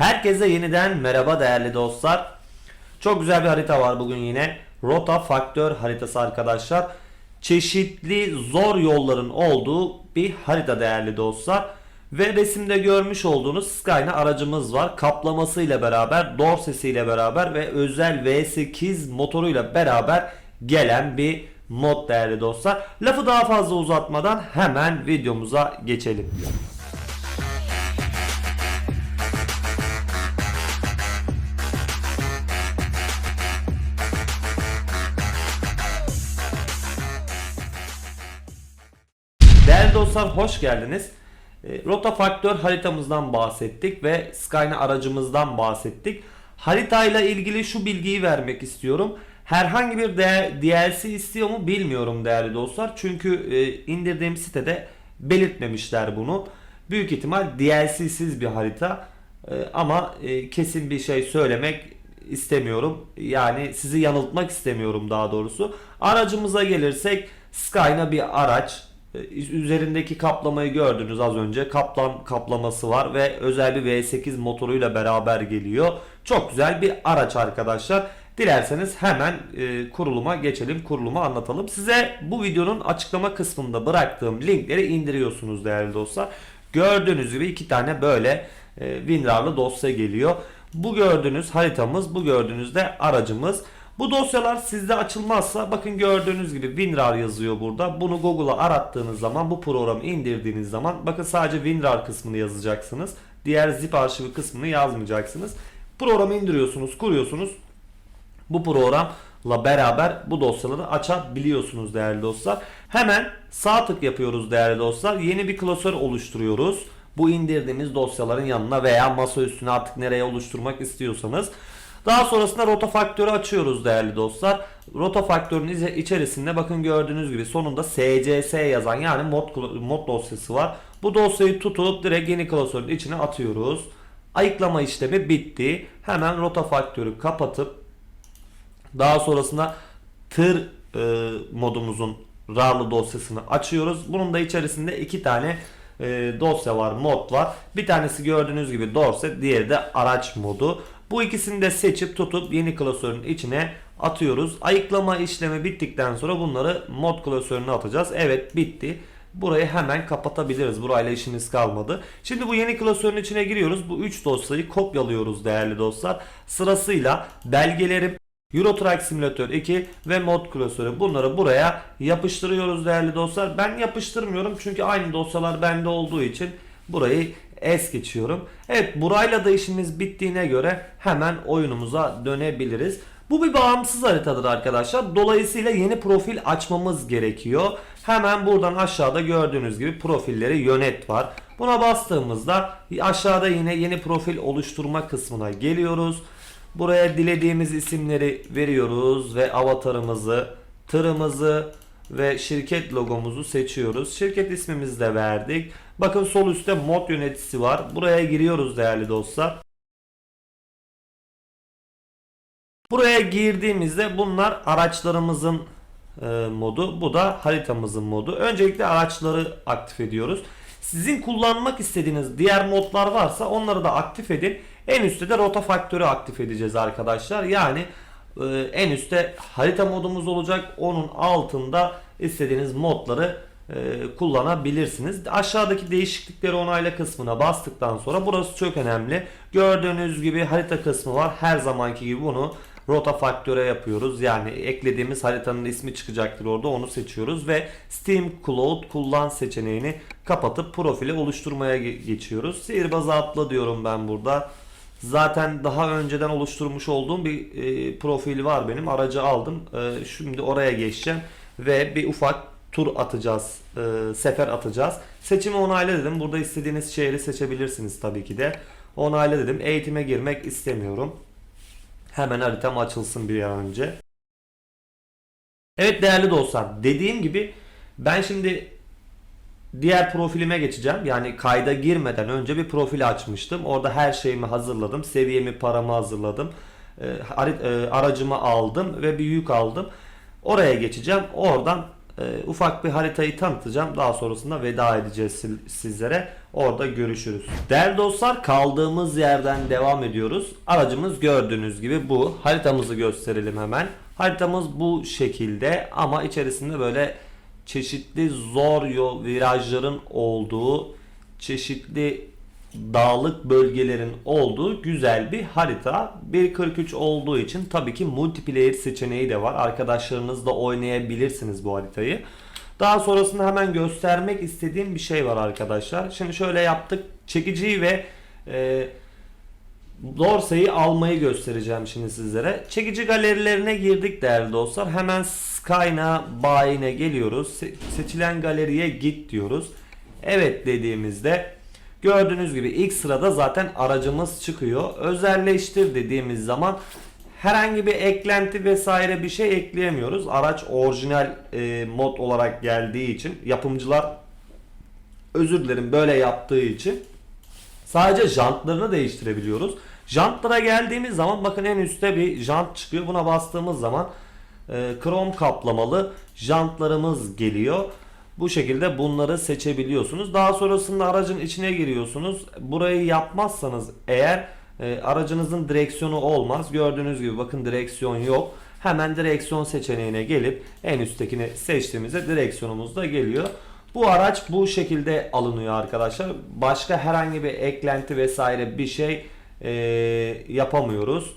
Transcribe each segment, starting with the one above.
Herkese yeniden merhaba değerli dostlar. Çok güzel bir harita var bugün yine. Rota faktör haritası arkadaşlar. Çeşitli zor yolların olduğu bir harita değerli dostlar. Ve resimde görmüş olduğunuz Skyline aracımız var. Kaplamasıyla beraber, dorsesiyle beraber ve özel V8 motoruyla beraber gelen bir mod değerli dostlar. Lafı daha fazla uzatmadan hemen videomuza geçelim. Dostlar hoş geldiniz. E, Rota Faktör haritamızdan bahsettik ve Skyline aracımızdan bahsettik. Haritayla ilgili şu bilgiyi vermek istiyorum. Herhangi bir DLC istiyor mu bilmiyorum değerli dostlar. Çünkü e, indirdiğim sitede belirtmemişler bunu. Büyük ihtimal DLC'siz bir harita. E, ama e, kesin bir şey söylemek istemiyorum. Yani sizi yanıltmak istemiyorum daha doğrusu. Aracımıza gelirsek Skyna bir araç. Ee, Üzerindeki kaplamayı gördünüz az önce. Kaplan kaplaması var ve özel bir V8 motoruyla beraber geliyor. Çok güzel bir araç arkadaşlar. Dilerseniz hemen e, kuruluma geçelim. Kurulumu anlatalım. Size bu videonun açıklama kısmında bıraktığım linkleri indiriyorsunuz değerli dostlar. Gördüğünüz gibi iki tane böyle e, WinRAR'lı dosya geliyor. Bu gördüğünüz haritamız, bu gördüğünüz de aracımız. Bu dosyalar sizde açılmazsa bakın gördüğünüz gibi WinRAR yazıyor burada. Bunu Google'a arattığınız zaman bu programı indirdiğiniz zaman bakın sadece WinRAR kısmını yazacaksınız. Diğer zip arşivi kısmını yazmayacaksınız. Programı indiriyorsunuz, kuruyorsunuz. Bu programla beraber bu dosyaları açabiliyorsunuz değerli dostlar. Hemen sağ tık yapıyoruz değerli dostlar. Yeni bir klasör oluşturuyoruz. Bu indirdiğimiz dosyaların yanına veya masa üstüne artık nereye oluşturmak istiyorsanız. Daha sonrasında rota faktörü açıyoruz değerlü dostlar. Rota faktörünün içerisinde bakın gördüğünüz gibi sonunda SCS yazan yani mod, mod dosyası var. Bu dosyayı tutup direkt yeni klasörün içine atıyoruz. Ayıklama işlemi bitti. Hemen rota faktörü kapatıp daha sonrasında tır e, modumuzun RAR'lı dosyasını açıyoruz. Bunun da içerisinde iki tane e, dosya var, mod var. Bir tanesi gördüğünüz gibi dorse, diğeri de araç modu. Bu ikisini de seçip tutup yeni klasörün içine atıyoruz. Ayıklama işlemi bittikten sonra bunları mod klasörüne atacağız. Evet bitti. Burayı hemen kapatabiliriz. Burayla işimiz kalmadı. Şimdi bu yeni klasörün içine giriyoruz. Bu 3 dosyayı kopyalıyoruz değerli dostlar. Sırasıyla belgelerim Euro Truck Simulator 2 ve mod klasörü bunları buraya yapıştırıyoruz değerli dostlar. Ben yapıştırmıyorum çünkü aynı dosyalar bende olduğu için burayı es geçiyorum. Evet burayla da işimiz bittiğine göre hemen oyunumuza dönebiliriz. Bu bir bağımsız haritadır arkadaşlar. Dolayısıyla yeni profil açmamız gerekiyor. Hemen buradan aşağıda gördüğünüz gibi profilleri yönet var. Buna bastığımızda aşağıda yine yeni profil oluşturma kısmına geliyoruz. Buraya dilediğimiz isimleri veriyoruz ve avatarımızı, tırımızı ve şirket logomuzu seçiyoruz. Şirket ismimizi de verdik. Bakın sol üstte mod yöneticisi var. Buraya giriyoruz değerli dostlar. Buraya girdiğimizde bunlar araçlarımızın e, modu. Bu da haritamızın modu. Öncelikle araçları aktif ediyoruz. Sizin kullanmak istediğiniz diğer modlar varsa onları da aktif edin. En üstte de rota faktörü aktif edeceğiz arkadaşlar. Yani e, en üstte harita modumuz olacak. Onun altında istediğiniz modları kullanabilirsiniz. Aşağıdaki değişiklikleri onayla kısmına bastıktan sonra burası çok önemli. Gördüğünüz gibi harita kısmı var. Her zamanki gibi bunu rota faktöre yapıyoruz. Yani eklediğimiz haritanın ismi çıkacaktır orada onu seçiyoruz ve Steam Cloud kullan seçeneğini kapatıp profili oluşturmaya ge- geçiyoruz. Sihirbazı atla diyorum ben burada. Zaten daha önceden oluşturmuş olduğum bir e, profil var benim. Aracı aldım. E, şimdi oraya geçeceğim ve bir ufak tur atacağız. e, sefer atacağız. Seçimi onayla dedim. Burada istediğiniz şehri seçebilirsiniz tabii ki de. Onayla dedim. Eğitime girmek istemiyorum. Hemen haritam açılsın bir an önce. Evet değerli dostlar. Dediğim gibi ben şimdi diğer profilime geçeceğim. Yani kayda girmeden önce bir profil açmıştım. Orada her şeyimi hazırladım. Seviyemi, paramı hazırladım. Hari- e, aracımı aldım ve bir yük aldım. Oraya geçeceğim. Oradan e, ufak bir haritayı tanıtacağım. Daha sonrasında veda edeceğiz sizlere. Orada görüşürüz. Değerli dostlar kaldığımız yerden devam ediyoruz. Aracımız gördüğünüz gibi bu. Haritamızı gösterelim hemen. Haritamız bu şekilde ama içerisinde böyle çeşitli zor yol virajların olduğu, çeşitli dağlık bölgelerin olduğu güzel bir harita. 1.43 olduğu için tabii ki multiplayer seçeneği de var. Arkadaşlarınızla oynayabilirsiniz bu haritayı. Daha sonrasında hemen göstermek istediğim bir şey var arkadaşlar. Şimdi şöyle yaptık. Çekiciyi ve e, Dorsey'i almayı göstereceğim şimdi sizlere. Çekici galerilerine girdik değerli dostlar. Hemen Skyna bayine geliyoruz. Se- seçilen galeriye git diyoruz. Evet dediğimizde gördüğünüz gibi ilk sırada zaten aracımız çıkıyor. Özelleştir dediğimiz zaman herhangi bir eklenti vesaire bir şey ekleyemiyoruz. Araç orijinal e, mod olarak geldiği için yapımcılar özür dilerim böyle yaptığı için Sadece jantlarını değiştirebiliyoruz. Jantlara geldiğimiz zaman bakın en üstte bir jant çıkıyor. Buna bastığımız zaman e, krom kaplamalı jantlarımız geliyor. Bu şekilde bunları seçebiliyorsunuz. Daha sonrasında aracın içine giriyorsunuz. Burayı yapmazsanız eğer e, aracınızın direksiyonu olmaz. Gördüğünüz gibi bakın direksiyon yok. Hemen direksiyon seçeneğine gelip en üsttekini seçtiğimizde direksiyonumuz da geliyor. Bu araç bu şekilde alınıyor arkadaşlar. Başka herhangi bir eklenti vesaire bir şey e, yapamıyoruz.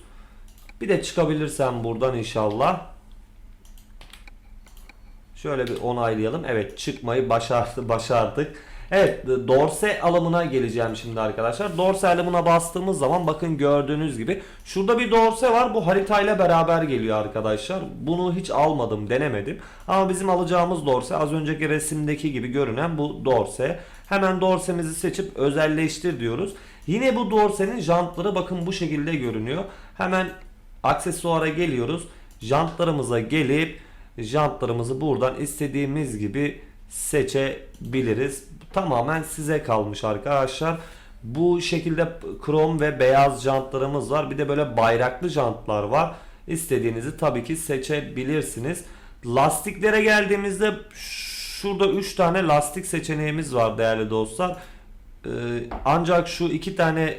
Bir de çıkabilirsem buradan inşallah. Şöyle bir onaylayalım. Evet çıkmayı başardı, başardık. Evet dorse alımına geleceğim şimdi arkadaşlar. Dorse alımına bastığımız zaman bakın gördüğünüz gibi şurada bir dorse var. Bu haritayla beraber geliyor arkadaşlar. Bunu hiç almadım denemedim. Ama bizim alacağımız dorse az önceki resimdeki gibi görünen bu dorse. Hemen dorsemizi seçip özelleştir diyoruz. Yine bu dorsenin jantları bakın bu şekilde görünüyor. Hemen aksesuara geliyoruz. Jantlarımıza gelip jantlarımızı buradan istediğimiz gibi seçebiliriz. Tamamen size kalmış arkadaşlar. Bu şekilde krom ve beyaz jantlarımız var. Bir de böyle bayraklı jantlar var. İstediğinizi tabii ki seçebilirsiniz. Lastiklere geldiğimizde şurada 3 tane lastik seçeneğimiz var değerli dostlar. Ee, ancak şu iki tane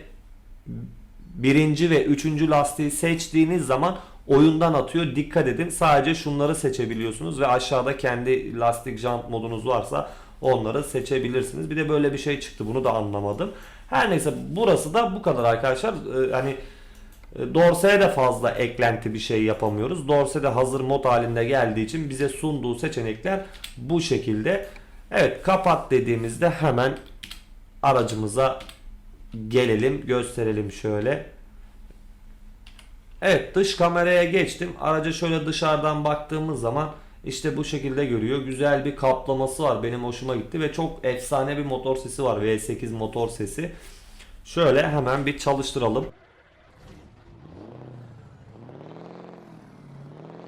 birinci ve üçüncü lastiği seçtiğiniz zaman oyundan atıyor. Dikkat edin. Sadece şunları seçebiliyorsunuz ve aşağıda kendi lastik jant modunuz varsa onları seçebilirsiniz. Bir de böyle bir şey çıktı. Bunu da anlamadım. Her neyse burası da bu kadar arkadaşlar. Ee, hani e, Dorse'ye de fazla eklenti bir şey yapamıyoruz. Dorse de hazır mod halinde geldiği için bize sunduğu seçenekler bu şekilde. Evet kapat dediğimizde hemen aracımıza gelelim gösterelim şöyle. Evet dış kameraya geçtim. Araca şöyle dışarıdan baktığımız zaman işte bu şekilde görüyor. Güzel bir kaplaması var. Benim hoşuma gitti ve çok efsane bir motor sesi var. V8 motor sesi. Şöyle hemen bir çalıştıralım.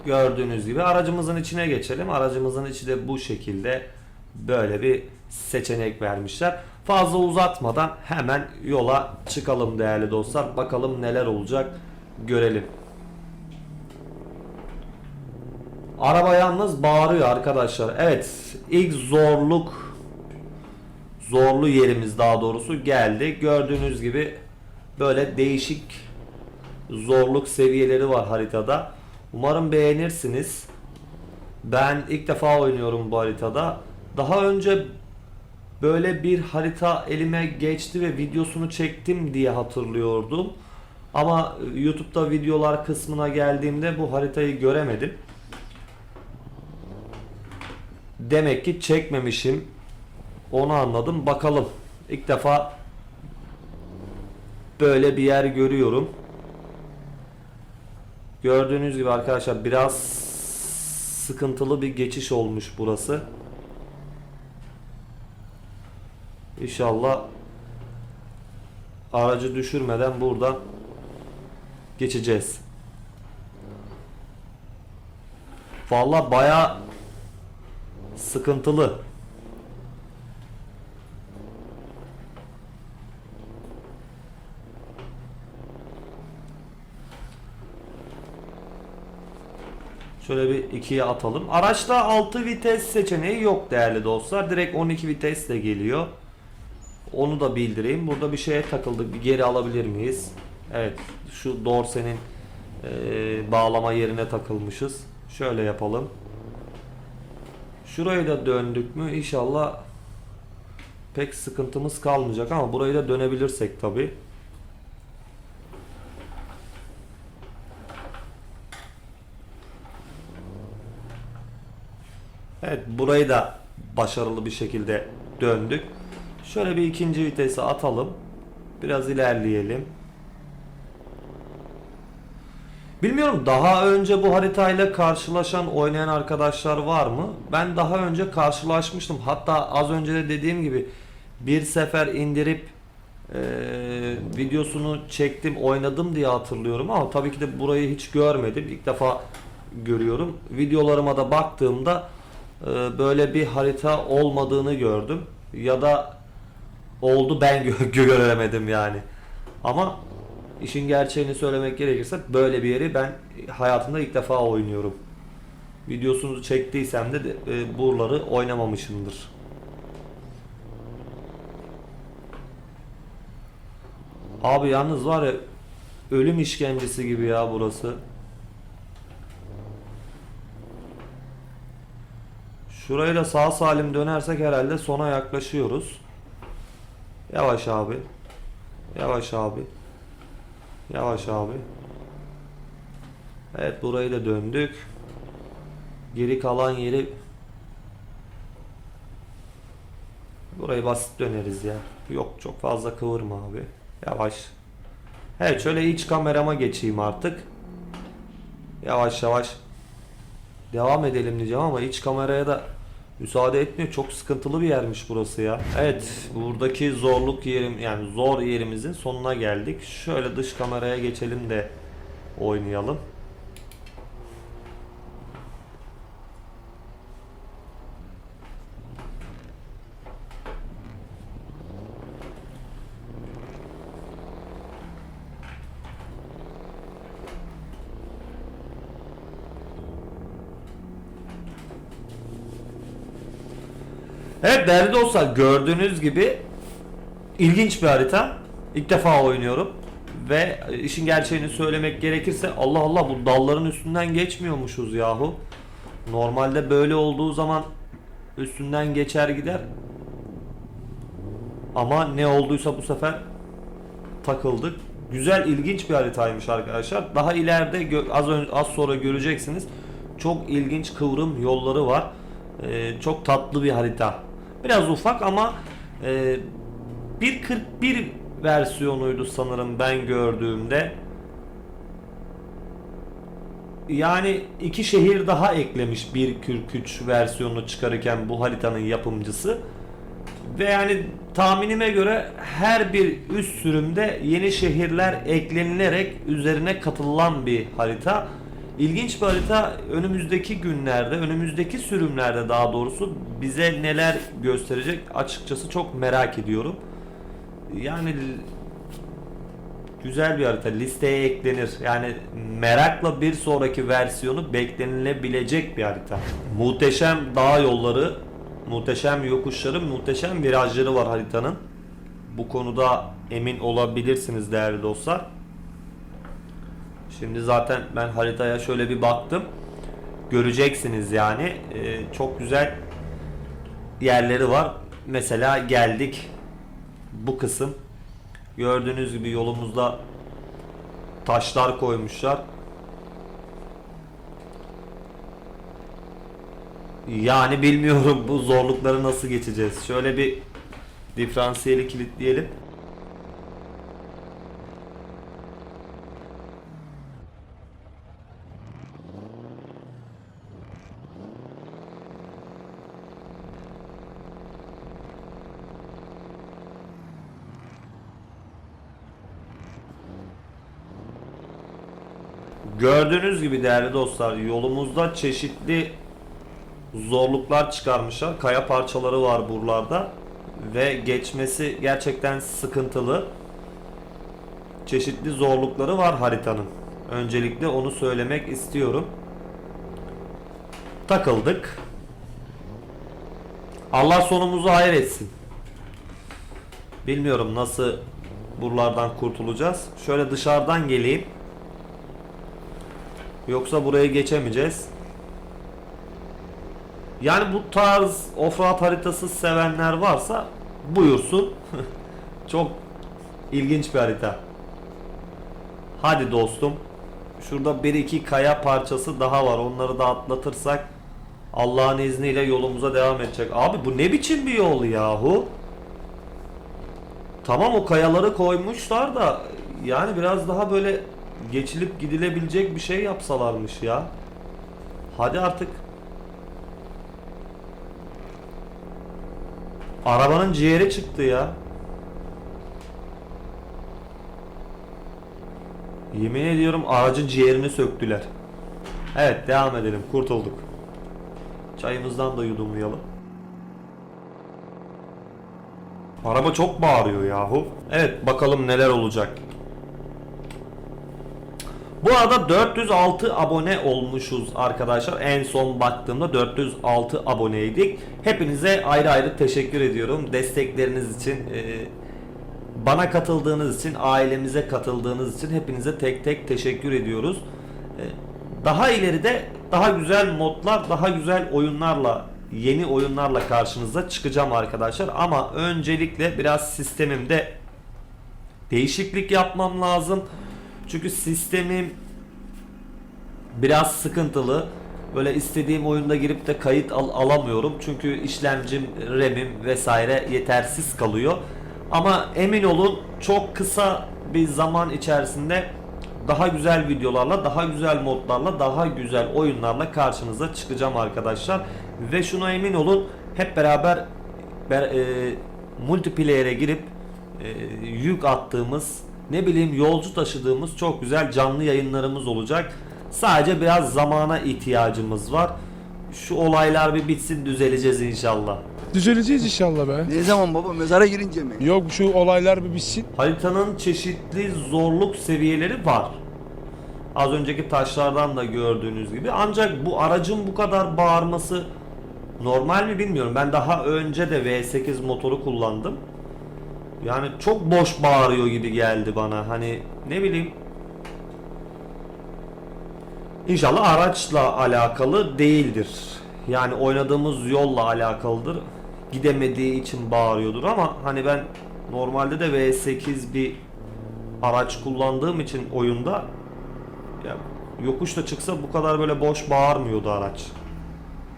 Gördüğünüz gibi aracımızın içine geçelim. Aracımızın içi de bu şekilde böyle bir seçenek vermişler. Fazla uzatmadan hemen yola çıkalım değerli dostlar. Bakalım neler olacak görelim. Araba yalnız bağırıyor arkadaşlar. Evet ilk zorluk zorlu yerimiz daha doğrusu geldi. Gördüğünüz gibi böyle değişik zorluk seviyeleri var haritada. Umarım beğenirsiniz. Ben ilk defa oynuyorum bu haritada. Daha önce böyle bir harita elime geçti ve videosunu çektim diye hatırlıyordum. Ama YouTube'da videolar kısmına geldiğimde bu haritayı göremedim. Demek ki çekmemişim. Onu anladım. Bakalım. İlk defa böyle bir yer görüyorum. Gördüğünüz gibi arkadaşlar biraz sıkıntılı bir geçiş olmuş burası. İnşallah aracı düşürmeden buradan geçeceğiz. Vallahi baya sıkıntılı. Şöyle bir ikiye atalım. Araçta 6 vites seçeneği yok değerli dostlar. Direkt 12 vitesle geliyor. Onu da bildireyim. Burada bir şeye takıldık. Bir geri alabilir miyiz? Evet. Şu dorsenin eee, bağlama yerine takılmışız. Şöyle yapalım. Şurayı da döndük mü inşallah pek sıkıntımız kalmayacak ama burayı da dönebilirsek tabi. Evet burayı da başarılı bir şekilde döndük. Şöyle bir ikinci vitesi atalım. Biraz ilerleyelim. Bilmiyorum daha önce bu haritayla karşılaşan oynayan arkadaşlar var mı? Ben daha önce karşılaşmıştım. Hatta az önce de dediğim gibi bir sefer indirip eee, videosunu çektim oynadım diye hatırlıyorum ama tabii ki de burayı hiç görmedim. İlk defa görüyorum. Videolarıma da baktığımda eee, böyle bir harita olmadığını gördüm. Ya da oldu ben gö- göremedim yani. Ama işin gerçeğini söylemek gerekirse böyle bir yeri ben hayatımda ilk defa oynuyorum. Videosunu çektiysem de, e, buraları oynamamışımdır. Abi yalnız var ya ölüm işkencesi gibi ya burası. Şurayı da sağ salim dönersek herhalde sona yaklaşıyoruz. Yavaş abi. Yavaş abi. Yavaş abi. Evet burayı da döndük. Geri kalan yeri Burayı basit döneriz ya. Yok çok fazla kıvırma abi. Yavaş. Evet şöyle iç kamerama geçeyim artık. Yavaş yavaş devam edelim diyeceğim ama iç kameraya da müsaade etmiyor. Çok sıkıntılı bir yermiş burası ya. Evet buradaki zorluk yerim yani zor yerimizin sonuna geldik. Şöyle dış kameraya geçelim de oynayalım. Evet değerli dostlar gördüğünüz gibi ilginç bir harita. İlk defa oynuyorum. Ve işin gerçeğini söylemek gerekirse Allah Allah bu dalların üstünden geçmiyormuşuz yahu. Normalde böyle olduğu zaman üstünden geçer gider. Ama ne olduysa bu sefer takıldık. Güzel ilginç bir haritaymış arkadaşlar. Daha ileride az önce az sonra göreceksiniz. Çok ilginç kıvrım yolları var. Ee, çok tatlı bir harita. Biraz ufak ama e, 1.41 versiyonuydu sanırım ben gördüğümde. Yani iki şehir daha eklemiş 1.43 versiyonunu çıkarırken bu haritanın yapımcısı. Ve yani tahminime göre her bir üst sürümde yeni şehirler eklenilerek üzerine katılan bir harita. İlginç bir harita önümüzdeki günlerde, önümüzdeki sürümlerde daha doğrusu bize neler gösterecek açıkçası çok merak ediyorum. Yani güzel bir harita listeye eklenir. Yani merakla bir sonraki versiyonu beklenilebilecek bir harita. Muhteşem dağ yolları, muhteşem yokuşları, muhteşem virajları var haritanın. Bu konuda emin olabilirsiniz değerli dostlar. Şimdi zaten ben haritaya şöyle bir baktım. Göreceksiniz yani. Ee, çok güzel yerleri var. Mesela geldik bu kısım. Gördüğünüz gibi yolumuzda taşlar koymuşlar. Yani bilmiyorum bu zorlukları nasıl geçeceğiz. Şöyle bir diferansiyeli kilitleyelim. Gördüğünüz gibi değerli dostlar yolumuzda çeşitli zorluklar çıkarmışlar. Kaya parçaları var buralarda ve geçmesi gerçekten sıkıntılı. Çeşitli zorlukları var haritanın. Öncelikle onu söylemek istiyorum. takıldık. Allah sonumuzu hayır etsin. Bilmiyorum nasıl buralardan kurtulacağız. Şöyle dışarıdan geleyim. Yoksa buraya geçemeyeceğiz. Yani bu tarz offroad haritası sevenler varsa buyursun. Çok ilginç bir harita. Hadi dostum. Şurada bir iki kaya parçası daha var. Onları da atlatırsak Allah'ın izniyle yolumuza devam edecek. Abi bu ne biçim bir yol yahu? Tamam o kayaları koymuşlar da yani biraz daha böyle geçilip gidilebilecek bir şey yapsalarmış ya. Hadi artık. Arabanın ciğeri çıktı ya. Yemin ediyorum aracın ciğerini söktüler. Evet devam edelim kurtulduk. Çayımızdan da yudumlayalım. Araba çok bağırıyor yahu. Evet bakalım neler olacak. Bu arada 406 abone olmuşuz arkadaşlar. En son baktığımda 406 aboneydik. Hepinize ayrı ayrı teşekkür ediyorum. Destekleriniz için, e, bana katıldığınız için, ailemize katıldığınız için hepinize tek tek teşekkür ediyoruz. E, Daha ileride daha güzel modlar, daha güzel oyunlarla, yeni oyunlarla karşınıza çıkacağım arkadaşlar. Ama öncelikle biraz sistemimde değişiklik yapmam lazım. Çünkü sistemim biraz sıkıntılı. Böyle istediğim oyunda girip de kayıt al- alamıyorum. Çünkü işlemcim, RAM'im vesaire yetersiz kalıyor. Ama emin olun çok kısa bir zaman içerisinde daha güzel videolarla, daha güzel modlarla, daha güzel oyunlarla karşınıza çıkacağım arkadaşlar. Ve şuna emin olun hep beraber ber- e, multiplayer'e girip e, yük attığımız, ne bileyim yolcu taşıdığımız çok güzel canlı yayınlarımız olacak. Sadece biraz zamana ihtiyacımız var. Şu olaylar bir bitsin düzeleceğiz inşallah. Düzeleceğiz inşallah be. Ne zaman baba mezara girince mi? Yok şu olaylar bir bitsin. Haritanın çeşitli zorluk seviyeleri var. Az önceki taşlardan da gördüğünüz gibi. Ancak bu aracın bu kadar bağırması normal mi bilmiyorum. Ben daha önce de V8 motoru kullandım. Yani çok boş bağırıyor gibi geldi bana. Hani ne bileyim. İnşallah araçla alakalı değildir. Yani oynadığımız yolla alakalıdır. Gidemediği için bağırıyordur ama hani ben normalde de V8 bir araç kullandığım için oyunda ya yokuşta çıksa bu kadar böyle boş bağırmıyordu araç.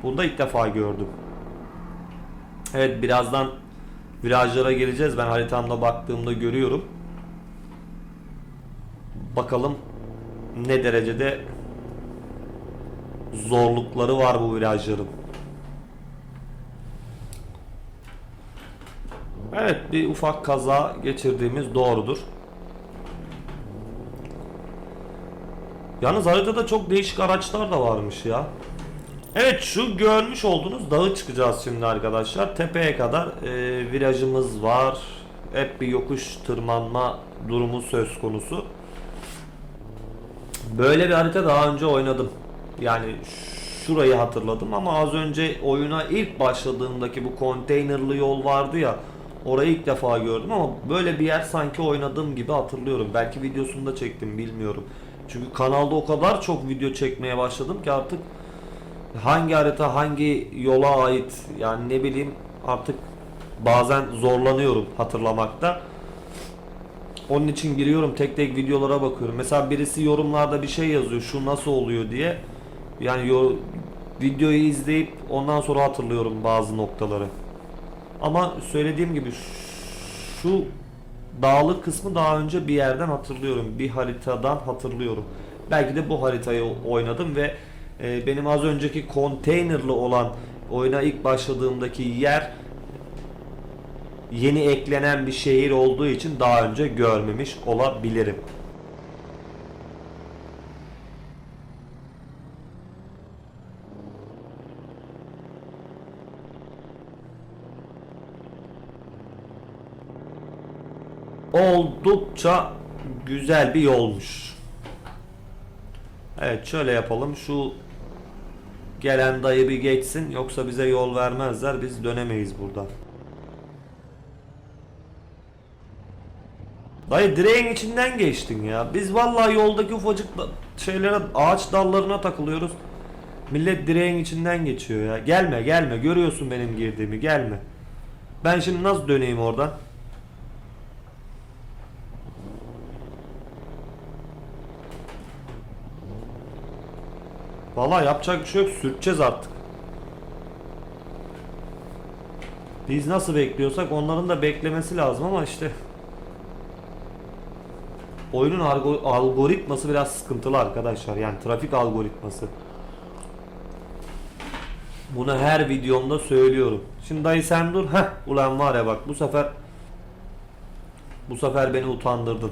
Bunu da ilk defa gördüm. Evet birazdan virajlara geleceğiz. Ben haritamda baktığımda görüyorum. Bakalım ne derecede zorlukları var bu virajların. Evet bir ufak kaza geçirdiğimiz doğrudur. Yalnız haritada çok değişik araçlar da varmış ya. Evet şu görmüş olduğunuz dağı çıkacağız şimdi arkadaşlar. Tepeye kadar e, virajımız var. Hep bir yokuş tırmanma durumu söz konusu. Böyle bir harita daha önce oynadım. Yani şurayı hatırladım ama az önce oyuna ilk başladığımdaki bu konteynerlı yol vardı ya. Orayı ilk defa gördüm ama böyle bir yer sanki oynadığım gibi hatırlıyorum. Belki videosunu da çektim bilmiyorum. Çünkü kanalda o kadar çok video çekmeye başladım ki artık hangi harita hangi yola ait yani ne bileyim artık bazen zorlanıyorum hatırlamakta. Onun için giriyorum tek tek videolara bakıyorum. Mesela birisi yorumlarda bir şey yazıyor şu nasıl oluyor diye. Yani yo- videoyu izleyip ondan sonra hatırlıyorum bazı noktaları. Ama söylediğim gibi şu dağlık kısmı daha önce bir yerden hatırlıyorum. Bir haritadan hatırlıyorum. Belki de bu haritayı oynadım ve e, benim az önceki konteynerlı olan oyuna ilk başladığımdaki yer yeni eklenen bir şehir olduğu için daha önce görmemiş olabilirim. Oldukça güzel bir yolmuş. Evet şöyle yapalım. Şu Gelen dayı bir geçsin yoksa bize yol vermezler biz dönemeyiz buradan. Dayı direğin içinden geçtin ya. Biz vallahi yoldaki ufacık şeylere ağaç dallarına takılıyoruz. Millet direğin içinden geçiyor ya. Gelme gelme görüyorsun benim girdiğimi gelme. Ben şimdi nasıl döneyim oradan? Vallahi yapacak bir şey yok sürteceğiz artık. Biz nasıl bekliyorsak onların da beklemesi lazım ama işte oyunun algo- algoritması biraz sıkıntılı arkadaşlar. Yani trafik algoritması. Bunu her videomda söylüyorum. Şimdi dayı sen dur. Heh ulan var ya bak bu sefer bu sefer beni utandırdın.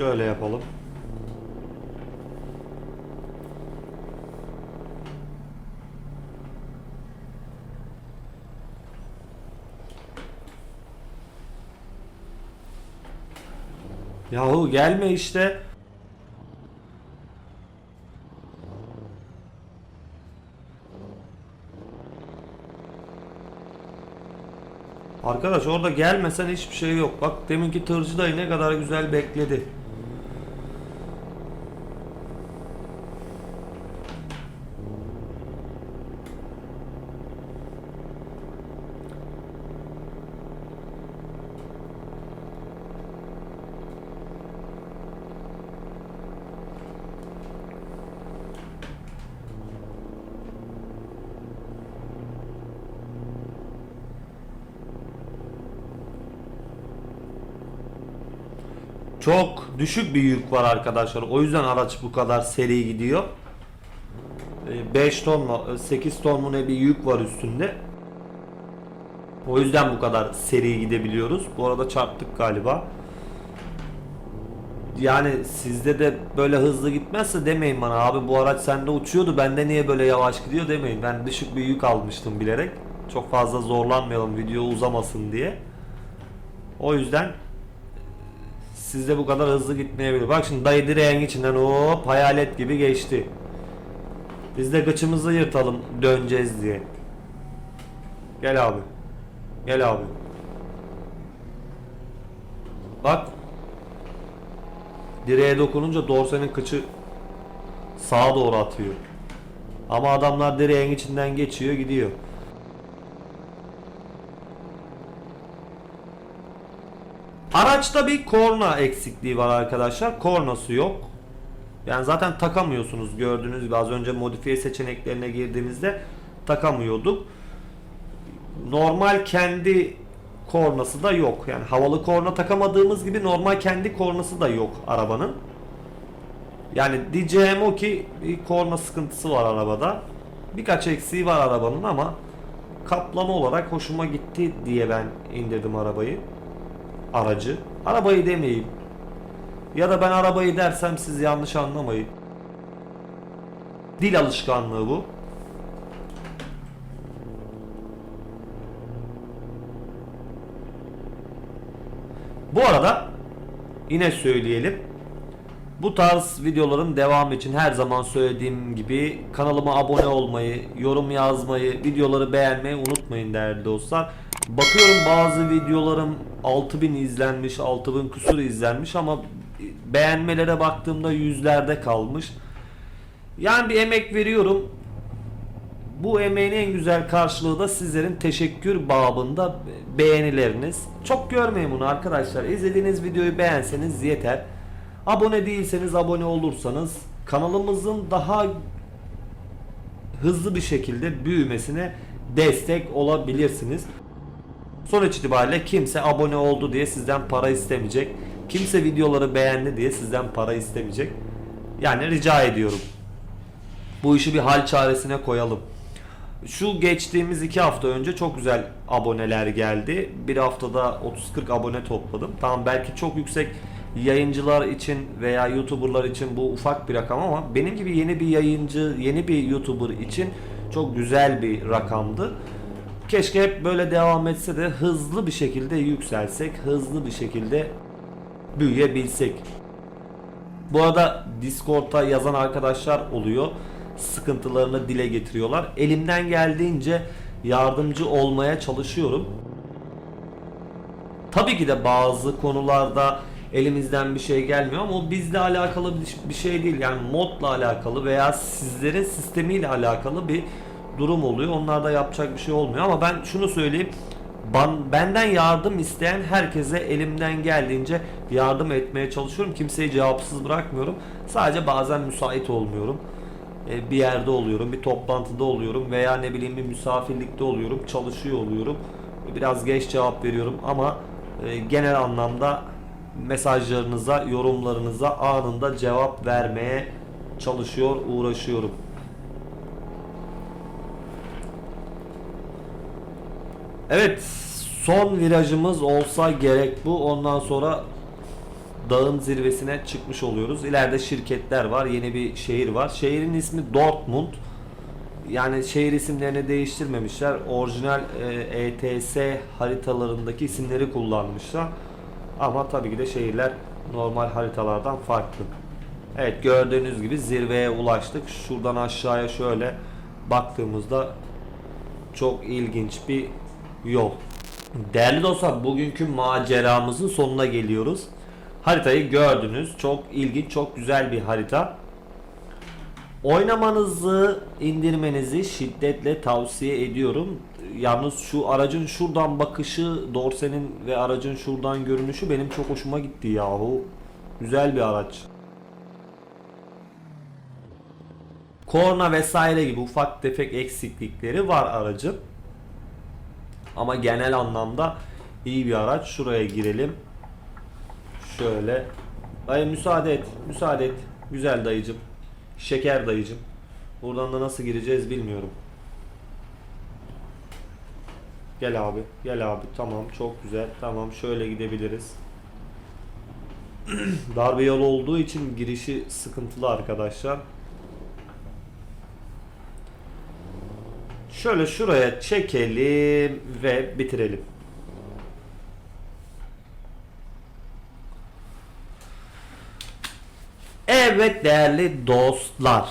Şöyle yapalım. Yahu gelme işte. Arkadaş orada gelmesen hiçbir şey yok. Bak deminki tırcı dayı ne kadar güzel bekledi. Çok düşük bir yük var arkadaşlar. O yüzden araç bu kadar seri gidiyor. 5 ton mu 8 ton mu ne bir yük var üstünde. O yüzden bu kadar seri gidebiliyoruz. Bu arada çarptık galiba. Yani sizde de böyle hızlı gitmezse demeyin bana abi bu araç sende uçuyordu bende niye böyle yavaş gidiyor demeyin. Ben düşük bir yük almıştım bilerek. Çok fazla zorlanmayalım video uzamasın diye. O yüzden sizde bu kadar hızlı gitmeyebilir. Bak şimdi dayı direğin içinden hop hayalet gibi geçti. Biz de gıçımızı yırtalım döneceğiz diye. Gel abi. Gel abi. Bak. Direğe dokununca dorsenin kıçı sağa doğru atıyor. Ama adamlar direğin içinden geçiyor gidiyor. Araçta bir korna eksikliği var arkadaşlar. Kornası yok. Yani zaten takamıyorsunuz gördüğünüz gibi az önce modifiye seçeneklerine girdiğimizde takamıyorduk. Normal kendi kornası da yok. Yani havalı korna takamadığımız gibi normal kendi kornası da yok arabanın. Yani diyeceğim o ki bir korna sıkıntısı var arabada. Birkaç eksiği var arabanın ama kaplama olarak hoşuma gitti diye ben indirdim arabayı aracı. Arabayı demeyeyim. Ya da ben arabayı dersem siz yanlış anlamayın. Dil alışkanlığı bu. Bu arada yine söyleyelim. Bu tarz videoların devamı için her zaman söylediğim gibi kanalıma abone olmayı, yorum yazmayı, videoları beğenmeyi unutmayın değerli dostlar. Bakıyorum bazı videolarım 6000 izlenmiş, 6000 kusur izlenmiş ama beğenmelere baktığımda yüzlerde kalmış. Yani bir emek veriyorum. Bu emeğin en güzel karşılığı da sizlerin teşekkür babında beğenileriniz. Çok görmeyin bunu arkadaşlar. İzlediğiniz videoyu beğenseniz yeter. Abone değilseniz abone olursanız kanalımızın daha hızlı bir şekilde büyümesine destek olabilirsiniz. Sonuç itibariyle kimse abone oldu diye sizden para istemeyecek. Kimse videoları beğendi diye sizden para istemeyecek. Yani rica ediyorum. Bu işi bir hal çaresine koyalım. Şu geçtiğimiz iki hafta önce çok güzel aboneler geldi. Bir haftada 30-40 abone topladım. Tamam belki çok yüksek yayıncılar için veya YouTuber'lar için bu ufak bir rakam ama benim gibi yeni bir yayıncı, yeni bir YouTuber için çok güzel bir rakamdı. Keşke hep böyle devam etse de hızlı bir şekilde yükselsek, hızlı bir şekilde büyüyebilsek. Bu arada Discord'da yazan arkadaşlar oluyor. Sıkıntılarını dile getiriyorlar. Elimden geldiğince yardımcı olmaya çalışıyorum. Tabii ki de bazı konularda elimizden bir şey gelmiyor ama o bizle alakalı bir şey değil. Yani modla alakalı veya sizlerin sistemiyle alakalı bir durum oluyor. Onlarda yapacak bir şey olmuyor ama ben şunu söyleyeyim. Ban- benden yardım isteyen herkese elimden geldiğince yardım etmeye çalışıyorum. Kimseyi cevapsız bırakmıyorum. Sadece bazen müsait olmuyorum. E, bir yerde oluyorum, bir toplantıda oluyorum veya ne bileyim bir misafirlikte oluyorum, çalışıyor oluyorum. Biraz geç cevap veriyorum ama e, genel anlamda mesajlarınıza, yorumlarınıza anında cevap vermeye çalışıyor, uğraşıyorum. Evet, son virajımız olsa gerek bu. Ondan sonra dağın zirvesine çıkmış oluyoruz. İleride şirketler var, yeni bir şehir var. Şehrin ismi Dortmund. Yani şehir isimlerini değiştirmemişler. Orijinal e, ETS haritalarındaki isimleri kullanmışlar. Ama tabii ki de şehirler normal haritalardan farklı. Evet gördüğünüz gibi zirveye ulaştık. Şuradan aşağıya şöyle baktığımızda çok ilginç bir yol. Değerli dostlar bugünkü maceramızın sonuna geliyoruz. Haritayı gördünüz. Çok ilginç, çok güzel bir harita. Oynamanızı, indirmenizi şiddetle tavsiye ediyorum. Yalnız şu aracın şuradan bakışı, dorsenin ve aracın şuradan görünüşü benim çok hoşuma gitti yahu. Güzel bir araç. Korna vesaire gibi ufak tefek eksiklikleri var aracın. Ama genel anlamda iyi bir araç. Şuraya girelim. Şöyle. Dayı müsaade et. Müsaade et. Güzel dayıcım. Şeker dayıcım. Buradan da nasıl gireceğiz bilmiyorum. Gel abi. Gel abi. Tamam. Çok güzel. Tamam. Şöyle gidebiliriz. Darbe yolu olduğu için girişi sıkıntılı arkadaşlar. Şöyle şuraya çekelim ve bitirelim. Evet değerli dostlar.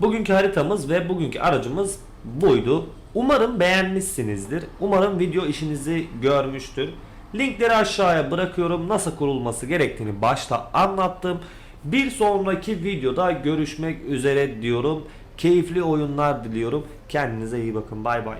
Bugünkü haritamız ve bugünkü aracımız buydu. Umarım beğenmişsinizdir. Umarım video işinizi görmüştür. Linkleri aşağıya bırakıyorum. Nasıl kurulması gerektiğini başta anlattım. Bir sonraki videoda görüşmek üzere diyorum. Keyifli oyunlar diliyorum. Kendinize iyi bakın. Bay bay.